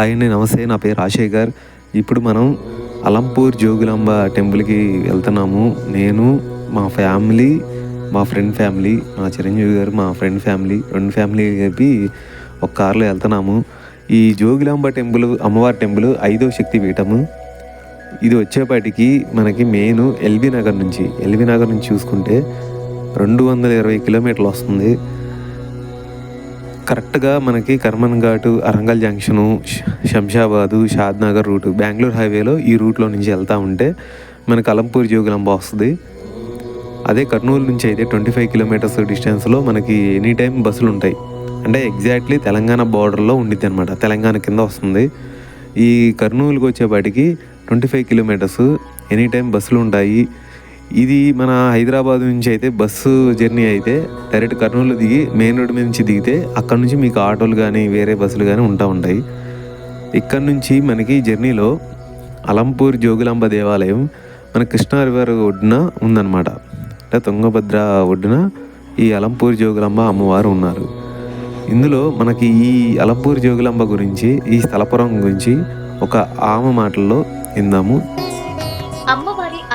Hi అండి నమస్తే. నా పేరు రాజశేఖర్. ఇప్పుడు మనం అలంపూర్ జోగులాంబ టెంపుల్కి వెళ్తున్నాము. నేను మా ఫ్యామిలీ మా ఫ్రెండ్ ఫ్యామిలీ మా చిరంజీవి గారు మా ఫ్రెండ్ ఫ్యామిలీ రెండు ఫ్యామిలీ కలిపి ఒక కార్లో వెళ్తున్నాము. ఈ జోగులాంబ టెంపుల్ అమ్మవారి టెంపుల్ ఐదో శక్తి పీఠము. ఇది వచ్చేపాటికి మనకి మెయిన్ ఎల్బీ నగర్ నుంచి. ఎల్బీ నగర్ నుంచి చూసుకుంటే రెండు వందల ఇరవై కిలోమీటర్లు వస్తుంది. కరెక్ట్గా మనకి కర్మన్ ఘాటు అరంగల్ జంక్షను శంషాబాదు షాద్నగర్ రూటు బెంగళూరు హైవేలో ఈ రూట్లో నుంచి వెళ్తూ ఉంటే మనకి అలంపూర్ జోగులాంబ వస్తుంది. అదే కర్నూలు నుంచి అయితే ట్వంటీ ఫైవ్ కిలోమీటర్స్ డిస్టెన్స్లో మనకి ఎనీ టైం బస్సులు ఉంటాయి అంటే ఎగ్జాక్ట్లీ తెలంగాణ బార్డర్లో ఉండిద్ది అనమాట తెలంగాణ కింద వస్తుంది. ఈ కర్నూలుకి వచ్చేపాటికి twenty five kilometres any time బస్సులు ఉంటాయి ఇది మన హైదరాబాద్ నుంచి అయితే బస్సు జర్నీ అయితే డైరెక్ట్ కర్నూలు దిగి మెయిన్ రోడ్ మీద నుంచి దిగితే అక్కడ నుంచి మీకు ఆటోలు కానీ వేరే బస్సులు కానీ ఉంటా ఉంటాయి. ఇక్కడ నుంచి మనకి జర్నీలో అలంపూర్ జోగులాంబ దేవాలయం మన కృష్ణా రివర్ ఒడ్డున ఉందన్నమాట. అంటే తుంగభద్ర ఒడ్డున ఈ అలంపూర్ జోగులాంబ అమ్మవారు ఉన్నారు. ఇందులో మనకి ఈ అలంపూర్ జోగులాంబ గురించి ఈ స్థలపురం గురించి ఒక ఆమె మాటల్లో విందాము.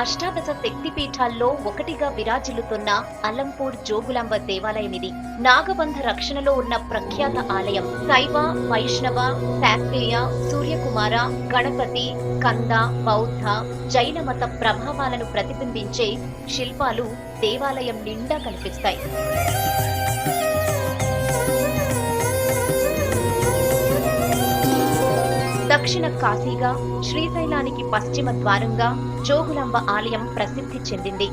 అష్టాదశ శక్తి పీఠాల్లో ఒకటిగా విరాజిల్లుతున్న అలంపూర్ జోగులాంబ దేవాలయం ఇది నాగబంధ రక్షణలో ఉన్న ప్రఖ్యాత ఆలయం. శైవ వైష్ణవ శాక్తేయ సూర్యకుమార గణపతి కంద బౌద్ధ జైన మత ప్రభావాలను ప్రతిబింబించే శిల్పాలు దేవాలయం నిండా కనిపిస్తాయి. దక్షిణ కాశీగా శ్రీశైలానికి పశ్చిమ ద్వారంగా జోగులాంబ ఆలయం ప్రసిద్ధి చెందింది.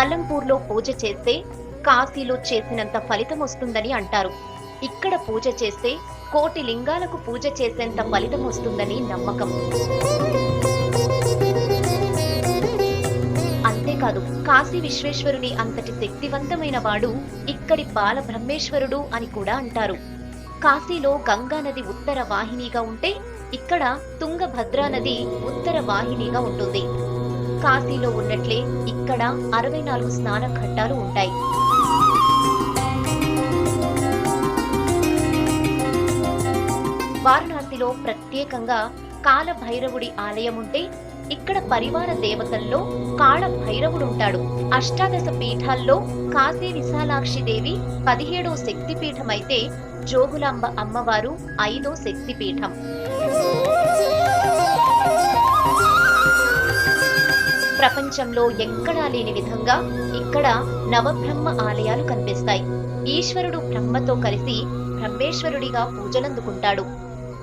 అలంపూర్లో పూజ చేస్తే కాశీలో చేసినంత ఫలితం వస్తుందని అంటారు. ఇక్కడ పూజ చేస్తే కోటి లింగాలకు పూజ చేసేంత ఫలితం వస్తుందని నమ్మకం. అంతేకాదు కాశీ విశ్వేశ్వరుని అంతటి శక్తివంతమైన వాడు ఇక్కడి బాలబ్రహ్మేశ్వరుడు అని కూడా అంటారు. కాశీలో గంగా నది ఉత్తర వాహినిగా ఉంటే ఇక్కడ తుంగభద్రా నది ఉత్తర వాహినిగా ఉంటుంది. కాశీలో ఉన్నట్లే ఇక్కడ అరవై నాలుగు స్నాన ఘట్టాలు ఉంటాయి. వారణాసిలో ప్రత్యేకంగా కాలభైరవుడి ఆలయం ఉంటే ఇక్కడ పరివార దేవతల్లో కాళ భైరవుడు ఉంటాడు అష్టాదశ పీఠాల్లో కాశీ విశాలాక్షి దేవి పదిహేడో శక్తిపీఠమైతే జోగులాంబ అమ్మవారు ఐదో శక్తిపీఠం. ప్రపంచంలో ఎక్కడా లేని విధంగా ఇక్కడ నవబ్రహ్మ ఆలయాలు కనిపిస్తాయి. ఈశ్వరుడు బ్రహ్మతో కలిసి బ్రహ్మేశ్వరుడిగా పూజలందుకుంటాడు.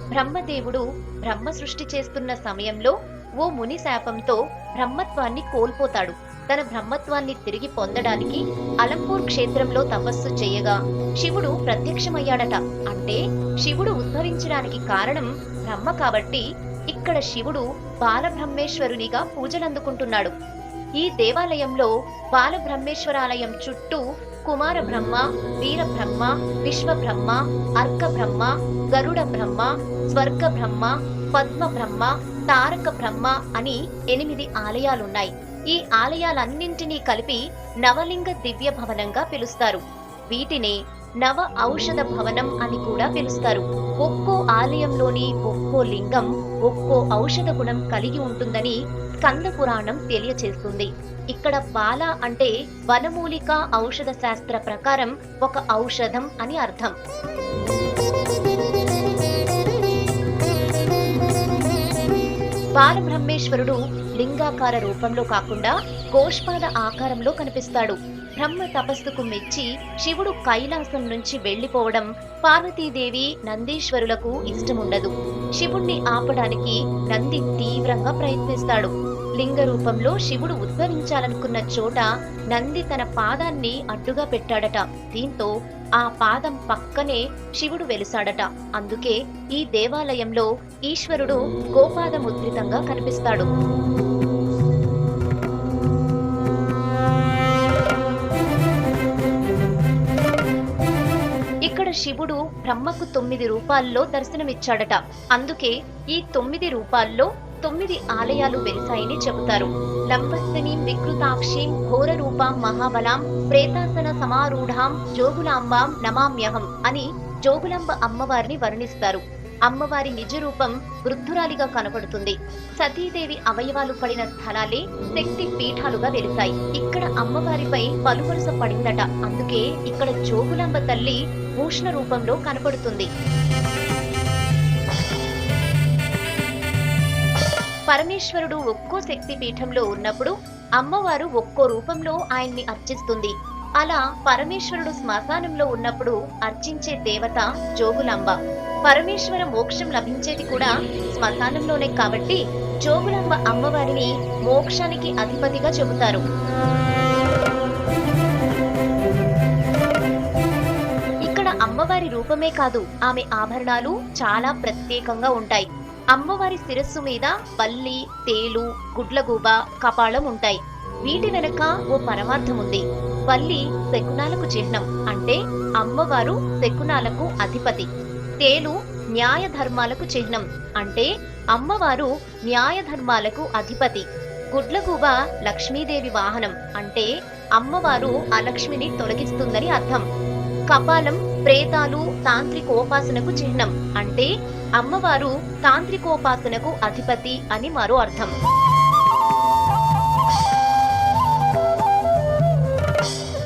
బ్రహ్మదేవుడు బ్రహ్మ సృష్టి చేస్తున్న సమయంలో ఓ ముని శాపంతో బ్రహ్మత్వాన్ని కోల్పోతాడు. తన బ్రహ్మత్వాన్ని తిరిగి పొందడానికి అలంపూర్ క్షేత్రంలో తపస్సు చేయగా శివుడు ప్రత్యక్షమయ్యాడట. అంటే శివుడు ఉద్భవించడానికి కారణం బ్రహ్మ కాబట్టి ఇక్కడ శివుడు బాలబ్రహ్మేశ్వరునిగా పూజలందుకుంటున్నాడు. ఈ దేవాలయంలో బాలబ్రహ్మేశ్వరాలయం చుట్టూ కుమార బ్రహ్మ వీరబ్రహ్మ విశ్వబ్రహ్మ అర్క బ్రహ్మ గరుడ బ్రహ్మ స్వర్గ బ్రహ్మ పద్మ బ్రహ్మ తారక బ్రహ్మ అని ఎనిమిది ఆలయాలున్నాయి. ఈ ఆలయాలన్నింటినీ కలిపి నవలింగ దివ్య భవనంగా పిలుస్తారు. వీటినే నవ ఔషధ భవనం అని కూడా పిలుస్తారు. ఒక్కో ఆలయంలోని ఒక్కో లింగం ఒక్కో ఔషధ గుణం కలిగి ఉంటుందని స్కంద పురాణం తెలియచేస్తుంది. ఇక్కడ బాల అంటే వనమూలిక ఔషధ శాస్త్ర ప్రకారం ఒక ఔషధం అని అర్థం. బాలబ్రహ్మేశ్వరుడు లింగాకార రూపంలో కాకుండా గోష్పాద ఆకారంలో కనిపిస్తాడు. బ్రహ్మ తపస్సుకు మెచ్చి శివుడు కైలాసం నుంచి వెళ్ళిపోవడం పార్వతీదేవి నందీశ్వరులకు ఇష్టముండదు. శివుణ్ణి ఆపడానికి నంది తీవ్రంగా ప్రయత్నిస్తాడు. లింగ రూపంలో శివుడు ఉద్భవించాలనుకున్న చోట నంది తన పాదాన్ని అడ్డుగా పెట్టాడట. దీంతో ఆ పాదం పక్కనే శివుడు వెలిసాడట. అందుకే ఈ దేవాలయంలో ఈశ్వరుడు గోపాదముద్రితంగా కనిపిస్తాడు. ఇక్కడ శివుడు బ్రహ్మకు తొమ్మిది రూపాల్లో దర్శనమిచ్చాడట. అందుకే ఈ తొమ్మిది రూపాల్లో తొమ్మిది ఆలయాలు వెలిశాయని చెబుతారు. లంబస్థినీం వికృతాక్షీం ఘోర రూపాం మహాబలాం ప్రేతాసన సమారూఢాం జోగులాంబాం నమామ్యహం అని జోగులాంబ అమ్మవారిని వర్ణిస్తారు. అమ్మవారి నిజ రూపం వృద్ధురాలిగా కనపడుతుంది. సతీదేవి అవయవాలు పడిన స్థలాలే శక్తి పీఠాలుగా వెలిశాయి. ఇక్కడ అమ్మవారిపై పలువరుస పడిందట. అందుకే ఇక్కడ జోగులాంబ తల్లి భూషణ రూపంలో కనపడుతుంది. పరమేశ్వరుడు ఒక్కో శక్తి పీఠంలో ఉన్నప్పుడు అమ్మవారు ఒక్కో రూపంలో ఆయన్ని అర్చిస్తుంది. అలా పరమేశ్వరుడు శ్మశానంలో ఉన్నప్పుడు అర్చించే దేవత జోగులాంబ. పరమేశ్వర మోక్షం లభించేది కూడా శ్మశానంలోనే కాబట్టి జోగులాంబ అమ్మవారిని మోక్షానికి అధిపతిగా చెబుతారు. అమ్మవారి రూపమే కాదు ఆమె ఆభరణాలు చాలా ప్రత్యేకంగా ఉంటాయి. అమ్మవారి శిరస్సు మీద బల్లి తేలు గుడ్లగూబ కపాళం ఉంటాయి. వీటి వెనక ఓ పరమార్థం ఉంది. బల్లి శకునాలకు చిహ్నం. అంటే అమ్మవారు శకునాలకు అధిపతి. తేలు న్యాయ ధర్మాలకు చిహ్నం. అంటే అమ్మవారు న్యాయ ధర్మాలకు అధిపతి. గుడ్లగూబ లక్ష్మీదేవి వాహనం. అంటే అమ్మవారు అలక్ష్మిని తొలగిస్తుందని అర్థం. కపాలం ప్రేతాలు తాంత్రికోపాసనకు చిహ్నం. అంటే అమ్మవారు తాంత్రికోపాసనకు అధిపతి అని మరో అర్థం.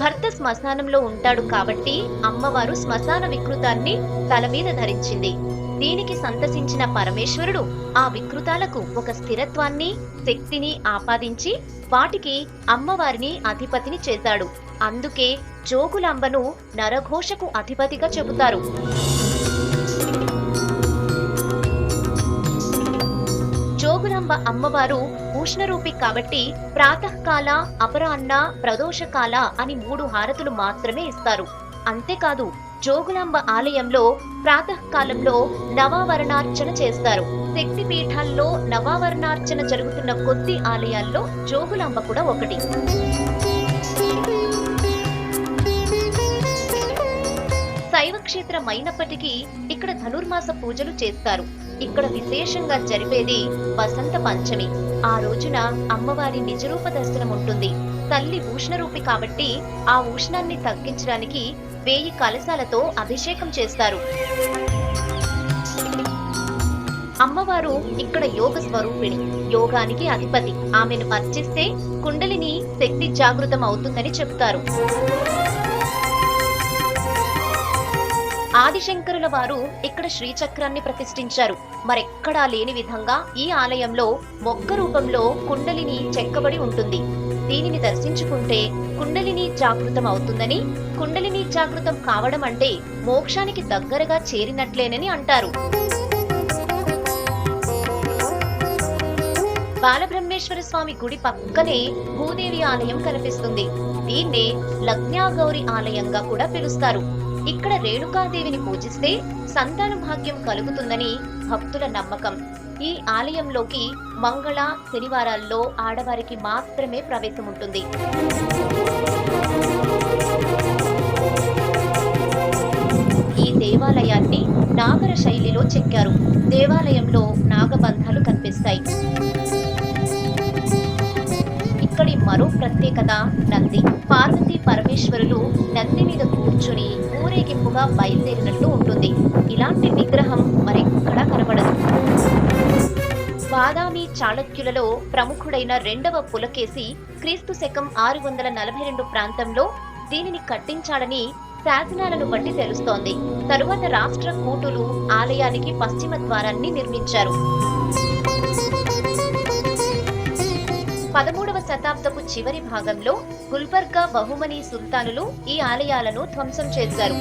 భర్త శ్మశానంలో ఉంటాడు కాబట్టి అమ్మవారు శ్మశాన వికృతాన్ని తల మీద ధరించింది. దీనికి సంతసించిన పరమేశ్వరుడు ఆ వికృతాలకు ఒక స్థిరత్వాన్ని శక్తిని ఆపాదించి వాటికి అమ్మవారిని అధిపతిని చేశాడు. అందుకే జోగులాంబను నరఘోషకు అధిపతిగా చెబుతారు. జోగులాంబ అమ్మవారు ఉష్ణరూపి కాబట్టి ప్రాతకాల అపరాహ్న ప్రదోషకాల అని మూడు హారతులు మాత్రమే ఇస్తారు. అంతేకాదు జోగులాంబ ఆలయంలో ప్రాతకాలంలో నవావరణార్చన చేస్తారు. శక్తి పీఠాల్లో నవావరణార్చన జరుగుతున్న కొద్ది ఆలయాల్లో జోగులాంబ కూడా ఒకటి. శైవ క్షేత్రం అయినప్పటికీ ఇక్కడ ధనుర్మాస పూజలు చేస్తారు. ఇక్కడ విశేషంగా జరిపేది వసంత పంచమి. ఆ రోజున అమ్మవారి నిజరూప దర్శనం ఉంటుంది. తల్లి ఉష్ణరూపి కాబట్టి ఆ ఉష్ణాన్ని తగ్గించడానికి వేయి కలశాలతో అభిషేకం చేస్తారు. అమ్మవారు ఇక్కడ యోగ స్వరూపిణి. యోగానికి అధిపతి. ఆమెను అర్చిస్తే కుండలిని శక్తి జాగృతం అవుతుందని చెబుతారు. ఆదిశంకరుల వారు ఇక్కడ శ్రీచక్రాన్ని ప్రతిష్ఠించారు. మరెక్కడా లేని విధంగా ఈ ఆలయంలో మొక్క రూపంలో కుండలిని చెక్కబడి ఉంటుంది. దీనిని దర్శించుకుంటే కుండలిని జాగృతం అవుతుందని కుండలిని జాగృతం కావడం అంటే మోక్షానికి దగ్గరగా చేరినట్లేనని అంటారు. బాలబ్రహ్మేశ్వర స్వామి గుడి పక్కనే భూదేవి ఆలయం కనిపిస్తుంది. దీన్నే లగ్నాగౌరి ఆలయంగా కూడా పిలుస్తారు. ఇక్కడ రేణుకాదేవిని పూజిస్తే సంతాన భాగ్యం కలుగుతుందని భక్తుల నమ్మకం. ఈ ఆలయంలోకి మంగళ శనివారాల్లో ఆడవారికి మాత్రమే ప్రవేశం ఉంటుంది ఈ దేవాలయాన్ని నాగర శైలిలో చెక్కారు. దేవాలయంలో నాగబంధాలు కనిపిస్తాయి. మరో ప్రత్యేకత నంది. పార్వతీ పరమేశ్వరులు నంది మీద కూర్చుని ఊరేగింపుగా బయలుదేరినట్లు ఉంటుంది. ఇలాంటి విగ్రహం మరెక్కడా కనబడదు. బాదామి చాళక్యులలో ప్రముఖుడైన రెండవ పులకేసి క్రీస్తు శకం ఆరు వందల నలభై రెండు ప్రాంతంలో దీనిని కట్టించాడని శాసనాలను బట్టి తెలుస్తోంది. తరువాత రాష్ట్ర కూటులు ఆలయానికి పశ్చిమ ద్వారాన్ని నిర్మించారు. పదమూడు శతాబ్దపు చివరి భాగంలో గుల్బర్గా బహుమని సుల్తానులు ఈ ఆలయాలను ధ్వంసం చేశారు.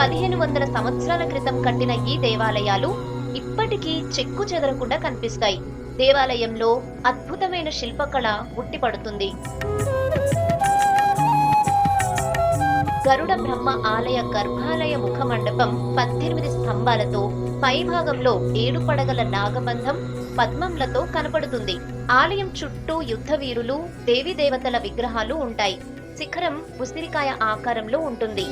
పదిహేను వందల సంవత్సరాల క్రితం కట్టిన ఈ దేవాలయాలు ఇప్పటికీ చెక్కు చెదరకుండా కనిపిస్తాయి. దేవాలయంలో అద్భుతమైన శిల్పకళ ఉట్టిపడుతుంది. గరుడ బ్రహ్మ ఆలయ గర్భాలయ ముఖ మండపం పద్దెనిమిది స్తంభాలతో పైభాగంలో ఏడు పడగల నాగబంధం పద్మంలతో కనపడుతుంది. ఆలయం చుట్టూ యుద్ధ వీరులు దేవతల విగ్రహాలు ఉంటాయి. శిఖరం ఉసిరికాయ ఆకారంలో ఉంటుంది.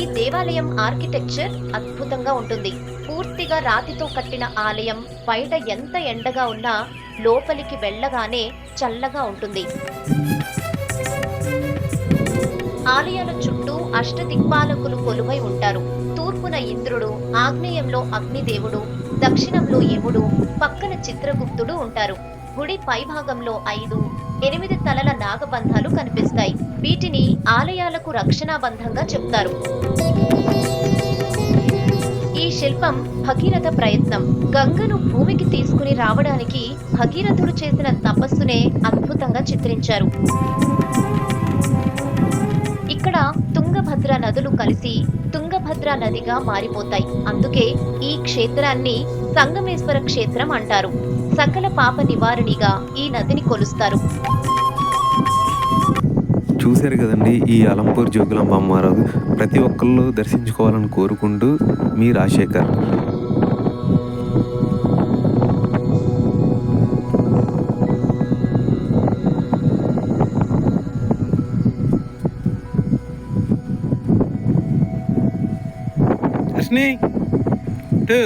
ఈ దేవాలయం ఆర్కిటెక్చర్ అద్భుతంగా ఉంటుంది. పూర్తిగా రాతితో కట్టిన ఆలయం బయట ఎంత ఎండగా ఉన్నా లోపలికి వెళ్ళగానే చల్లగా ఉంటుంది. ఆలయాల చుట్టూ అష్టదిక్పాలకులు కొలువై ఉంటారు. తూర్పున ఇంద్రుడు ఆగ్నేయంలో అగ్నిదేవుడు దక్షిణంలో యముడు పక్కన చిత్రగుప్తుడు ఉంటారు. గుడి పైభాగంలో ఐదు ఎనిమిది తలల నాగబంధాలు కనిపిస్తాయి. వీటిని ఆలయాలకు రక్షణాబంధంగా చెప్తారు. ఈ శిల్పం భగీరథ ప్రయత్నం. గంగను భూమికి తీసుకుని రావడానికి భగీరథుడు చేసిన తపస్సునే అద్భుతంగా చిత్రించారు. తుంగభద్ర నదులు కలిసి తుంగభద్ర నదిగా మారిపోతాయి. అందుకే ఈ క్షేత్రాన్ని సంగమేశ్వర క్షేత్రం అంటారు. సకల పాప నివారణిగా ఈ నదిని కొలుస్తారు. చూశారు కదండి ఈ అలంపూర్ జోగులాంబ అమ్మారావు ప్రతి ఒక్కళ్ళు దర్శించుకోవాలని కోరుకుంటూ మీ రాజశేఖర్. అశ్ని టూ